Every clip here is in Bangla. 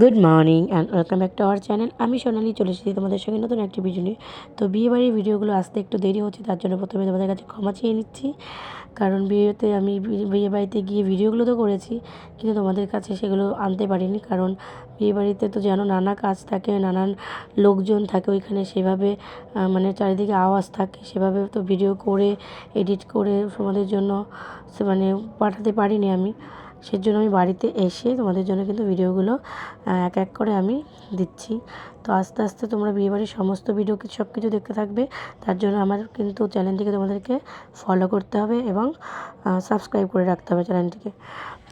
Good morning and welcome back to our channel আমি সোনালি চলে এসেছি তোমাদের সঙ্গে নতুন একটি ভিডিও নিয়ে। তো বিয়ে বাড়ির ভিডিওগুলো আসতে একটু দেরি হচ্ছে, তার জন্য প্রথমে তোমাদের কাছে ক্ষমা চেয়ে নিচ্ছি। কারণ বিয়েতে আমি বি- বিয়ে বাড়িতে গিয়ে ভিডিওগুলো তো করেছি, কিন্তু তোমাদের কাছে সেগুলো আনতে পারিনি। কারণ বিয়ে বাড়িতে তো যেন নানা কাজ থাকে, নানান লোকজন থাকে, ওইখানে সেভাবে মানে চারিদিকে আওয়াজ থাকে, সেভাবে তো ভিডিও করে এডিট করে তোমাদের জন্য মানে পাঠাতে পারিনি আমি। সেজন্য আমি বাড়িতে এসে তোমাদের জন্য কিন্তু ভিডিওগুলো এক এক করে আমি দিচ্ছি। তো আস্তে আস্তে তোমরা বিয়েবাড়ির সমস্ত ভিডিও সব কিছু দেখতে থাকবে, তার জন্য আমার কিন্তু চ্যানেলটিকে তোমাদেরকে ফলো করতে হবে এবং সাবস্ক্রাইব করে রাখতে হবে চ্যানেলটিকে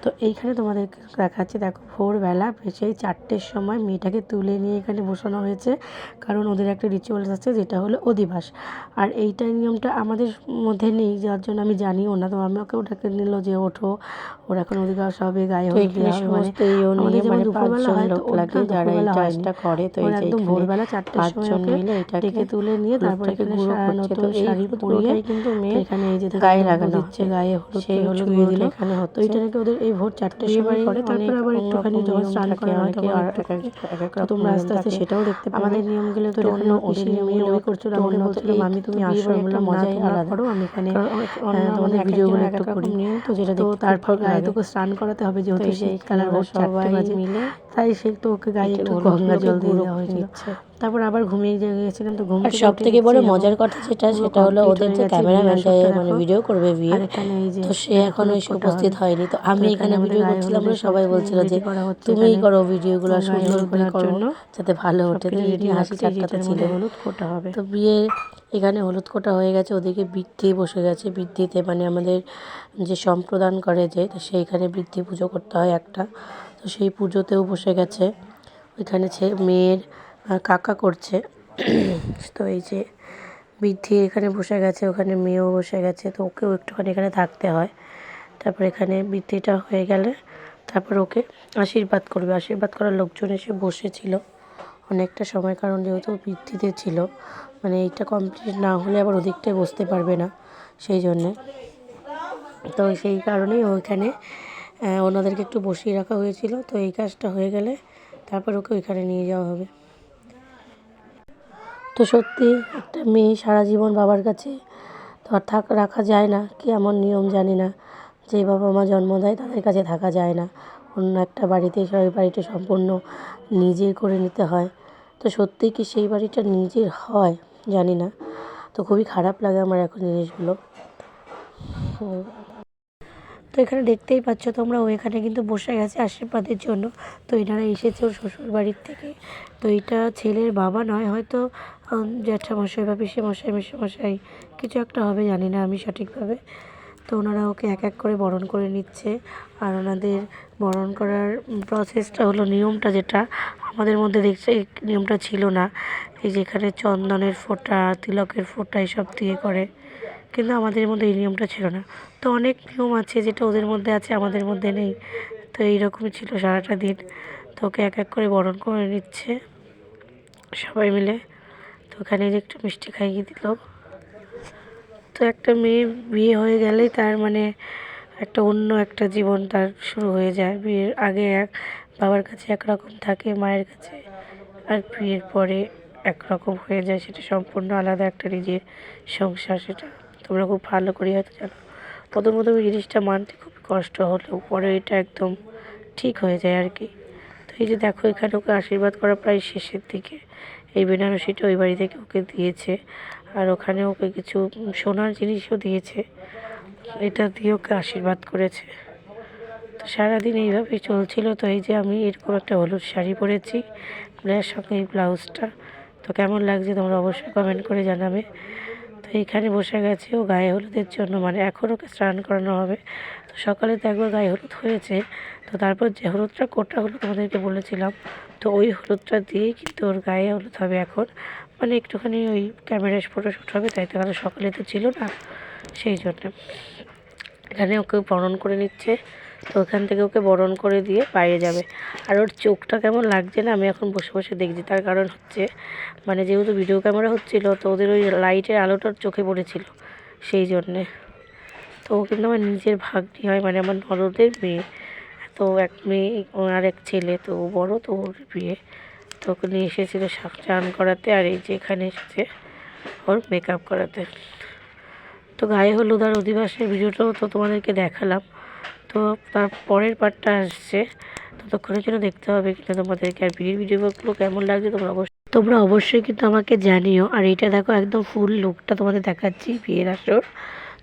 তো এইখানে তোমাদেরকে দেখাচ্ছি দেখো ভোরবেলা সেই চারটের সময় মেয়েটাকে তুলে নিয়ে এখানে বসানো হয়েছে। কারণ ওদের একটা রিচুয়ালস আছে যেটা হলো অধিবাস। আর এইটা নিয়মটা আমাদের মধ্যে নেই যার জন্য আমি জানিও না। তো আমাকে ওটাকে নিল যে ওঠো ওর এখন অধিবাস হবে গায়ে মানে যেমন মানে হয় একদম ভোরবেলা চারটের সময় ডেকে তুলে নিয়ে তারপর এখানে। নতুন শাড়ি পরিয়ে কিন্তু তো মেয়ের এখানে এই যে গায়ে লাগানো গায়ে হলুদ সেই হলুদ হলুদগুলো এখানে তো হচ্ছে। নাকি ওদের এই ভোর চারটের সময় করে তারপরে আবার একটুখানি যখন স্নান করা হয় তখন আর তোমরা আস্তে আস্তে সেটাও দেখতে পাবে। আমাদের নিয়মগুলো তো অন্য অন্য নিয়মগুলো ওই করছিল তো আমাকে অন্য বলছিল মামি তুমি আসো না মজাই আলাদা। করো আমি এখানে তোমাদের ভিডিওগুলো একটু এক এক করি তো যেটা তো তারপর ভালো গায়ে তোকে স্নান করাতে হবে যেহেতু ভোর চারটে সবাই বাজে। মিলে তাই সে তো ওকে গায়ে একটু গঙ্গা জল দিয়ে দেওয়া হয়েছিল। তারপর আবার ঘুমিয়ে গেছিলাম তো ঘুম আর সব থেকে বড় মজার কথা যেটা সেটা হলো ওদের যে ক্যামেরাম্যান মানে ভিডিও করবে বিয়ে তো সে এখন এসে উপস্থিত হয়নি তো আমি তো এখানে ভিডিও করছিলাম হলুদের সবাই বলছিল যে তুমিই করো ভিডিওগুলো সুন্দর করে করো যাতে ভালো ওঠে তো হাসি রাখছি ঠাট্টা তো যেটার ছিল। হলুদ কোটা হবে। তো বিয়ে এখানে হলুদ কোটা হয়ে গেছে ওদিকে বৃদ্ধি বসে গেছে। বৃদ্ধিতে মানে আমাদের যে সম্প্রদান করে যে তো সেইখানে বৃদ্ধি পুজো করতে হয় একটা। তো সেই পুজোতেও বসে গেছে। ওইখানে ছে মেয়ের কাকা করছে। তো এই যে বৃদ্ধি এখানে বসে গেছে ওখানে মেয়েও বসে গেছে। তো ওকেও একটুখানি এখানে থাকতে হয়। তারপর এখানে বৃত্তিটা হয়ে গেলে তারপর ওকে আশীর্বাদ করবে। আশীর্বাদ করার লোকজন এসে বসেছিল অনেকটা সময়, কারণ যেহেতু বৃত্তিতে ছিল মানে এইটা কমপ্লিট না হলে আবার ওদিকটায় বসতে পারবে না সেই জন্যে। তো সেই কারণেই ওইখানে ওনাদেরকে একটু বসিয়ে রাখা হয়েছিল। তো এই কাজটা হয়ে গেলে তারপর ওকে ওইখানে নিয়ে যাওয়া হবে। তো সত্যি একটা মেয়ে সারা জীবন বাবার কাছে তো আর থাক, রাখা যায় না, কি এমন নিয়ম জানি না। যে বাবা মা জন্ম দেয় তাদের কাছে থাকা যায় না। অন্য একটা বাড়িতে এসে ওই বাড়িটা সম্পূর্ণ নিজের করে নিতে হয়। তো সত্যি কি সেই বাড়িটা নিজের হয়? জানি না। তো খুবই খারাপ লাগে আমার এখন জিনিসগুলো। তো এখানে দেখতেই পাচ্ছ তোমরা, ও এখানে কিন্তু বসে গেছে আশীর্বাদের জন্য। তো এনারা এসেছে ওর শ্বশুর বাড়ির থেকে। তো এটা ছেলের বাবা নয়, হয়তো জ্যাঠামশাই বা পিসেমশাই, মেসোমশাই, কিছু একটা হবে, জানি না আমি সঠিকভাবে। তো ওনারা ওকে এক এক করে বরণ করে নিচ্ছে। আর ওনাদের বরণ করার প্রসেসটা হলো নিয়মটা যেটা। আমাদের মধ্যে দেখছে এই নিয়মটা ছিল না। এই যেখানে চন্দনের ফোঁটা, তিলকের ফোঁটা এসব দিয়ে করে। কিন্তু আমাদের মধ্যে এই নিয়মটা ছিল না। তো অনেক নিয়ম আছে যেটা ওদের মধ্যে আছে, আমাদের মধ্যে নেই। তো এইরকমই ছিল সারাটা দিন। তো ওকে এক এক করে বরণ করে নিচ্ছে সবাই মিলে। তো ওখানে একটু মিষ্টি খাইয়ে দিল। তো একটা মেয়ে বিয়ে হয়ে গেলেই তার মানে একটা অন্য একটা জীবন তার শুরু হয়ে যায়। বিয়ের আগে এক বাবার কাছে একরকম থাকে, মায়ের কাছে আর বিয়ের পরে একরকম হয়ে যায়। সেটা সম্পূর্ণ আলাদা একটা নিজের সংসার সেটা। তোমরা খুব ভালো করে হয়তো জানো। প্রথম প্রথম জিনিসটা মানতে খুব কষ্ট হলেও পরে এটা একদম ঠিক হয়ে যায় আর কি। তো এই যে দেখো, এখানে ওকে আশীর্বাদ করা প্রায় শেষের দিকে। এই বেনারসিটা ওই বাড়ি থেকে ওকে দিয়েছে। আর ওখানে ওকে কিছু সোনার জিনিসও দিয়েছে। এটা দিয়ে ওকে আশীর্বাদ করেছে। তো সারাদিন এইভাবেই চলছিল। তো এই যে আমি এরকম একটা হলুদ শাড়ি পরেছি ব্লাউজের সঙ্গে এই ব্লাউজটা। তো কেমন লাগছে তোমরা অবশ্যই কমেন্ট করে জানাবে। তো এইখানে বসে গেছে ও গায়ে হলুদের জন্য মানে এখন ওকে স্নান করানো হবে। তো সকালে তো একবার গায়ে হলুদ হয়েছে। তো তারপর যে হলুদটা কোটা হলুদ তোমাদেরকে বলেছিলাম, তো ওই হলুদটা দিয়েই কিন্তু ওর গায়ে হলুদ হবে এখন। মানে একটুখানি ওই ক্যামেরায় ফটোশ্যুট হবে, তাই তো কারণ সকালে তো ছিল না, সেই জন্য। এখানে ওকে বরণ করে নিচ্ছে, তো ওখান থেকে ওকে বরণ করে দিয়ে বাইরে যাবে। আর ওর চোখটা কেমন লাগছে না, আমি এখন বসে বসে দেখছি। তার কারণ হচ্ছে মানে যেহেতু ভিডিও ক্যামেরা হচ্ছিল, তো ওদের ওই লাইটের আলোটার চোখে পড়েছিল, সেই জন্যে। তো ও কিন্তু আমার নিজের ভাগ্নি হয় মানে আমার ননদের মেয়ে। তো এক মেয়ে আর এক ছেলে, তো বড়, তো ওর বিয়ে। তো নিয়ে এসেছিল স্নান করাতে আর এই যে এখানে এসেছে ওর মেকআপ করাতে। তো গায়ে হলুদ আর অধিবাসের ভিডিওটাও তো তোমাদেরকে দেখালাম। তো তার পরের পার্টটা আসছে। ততক্ষণের জন্য দেখতে হবে কিন্তু তোমাদেরকে আর বিয়ের ভিডিওগুলো কেমন লাগছে তোমরা অবশ্যই তোমরা অবশ্যই কিন্তু আমাকে জানিও। আর এটা দেখো একদম ফুল লুকটা তোমাদের দেখাচ্ছি বিয়ের আসর।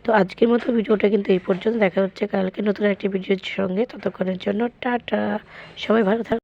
তো আজকের মতো ভিডিওটা কিন্তু এই পর্যন্ত। দেখা হচ্ছে কালকে নতুন একটি ভিডিওর সঙ্গে। ততক্ষণের জন্য টাটা। সবাই ভালো থাকো।